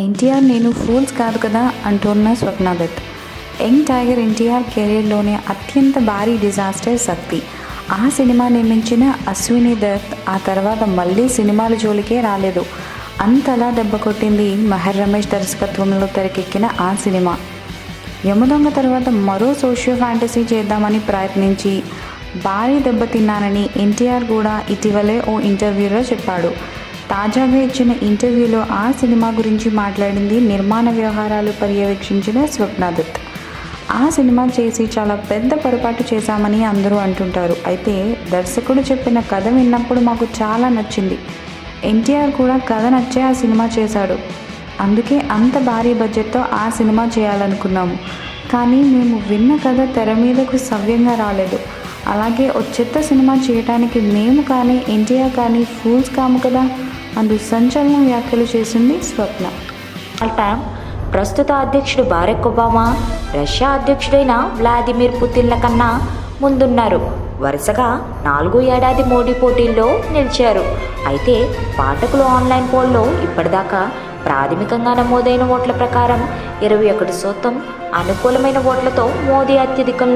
ఎన్టీఆర్ నేను ఫూల్స్ కాదు కదా అంటున్న స్వప్న దత్ యంగ్ టైగర్ ఎన్టీఆర్ కెరీర్లోనే అత్యంత భారీ డిజాస్టర్ శక్తి ఆ సినిమా నిర్మించిన అశ్విని దత్ ఆ తర్వాత మళ్ళీ సినిమాల జోలికే రాలేదు. అంతలా దెబ్బ కొట్టింది మహర్ రమేష్ దర్శకత్వంలో తెరకెక్కిన ఆ సినిమా. యమదొంగ తర్వాత మరో సోషియో ఫ్యాంటసీ చేద్దామని ప్రయత్నించి భారీ దెబ్బతిన్నానని ఎన్టీఆర్ కూడా ఇటీవలే ఓ ఇంటర్వ్యూలో చెప్పాడు. తాజాగా ఇచ్చిన ఇంటర్వ్యూలో ఆ సినిమా గురించి మాట్లాడింది నిర్మాణ వ్యవహారాలు పర్యవేక్షించిన స్వప్నదత్. ఆ సినిమా చేసి చాలా పెద్ద పొరపాటు చేశామని అందరూ అంటుంటారు. అయితే దర్శకుడు చెప్పిన కథ విన్నప్పుడు మాకు చాలా నచ్చింది. ఎన్టీఆర్ కూడా కథ నచ్చే ఆ సినిమా చేశాడు. అందుకే అంత భారీ బడ్జెట్తో ఆ సినిమా చేయాలనుకున్నాము. కానీ మేము విన్న కథ తెర మీదకు సవ్యంగా రాలేదు. అలాగే ఓ చెత్త సినిమా చేయడానికి మేము కానీ ఎన్టీఆర్ కానీ ఫూల్స్ కాము కదా. అందు సంచలన వ్యాఖ్యలు చేసింది స్వప్న. ఆల్ ప్రస్తుత అధ్యక్షుడు బారెక్ ఒబామా రష్యా అధ్యక్షుడైన వ్లాదిమిర్ పుతిన్ల కన్నా ముందున్నారు. వరుసగా నాలుగో ఏడాది మోడీ పోటీల్లో నిలిచారు. అయితే పాఠకులు ఆన్లైన్ పోల్లో ఇప్పటిదాకా ప్రాథమికంగా నమోదైన ఓట్ల ప్రకారం ఇరవై ఒకటి శాతం అనుకూలమైన ఓట్లతో మోదీ అత్యధికంలో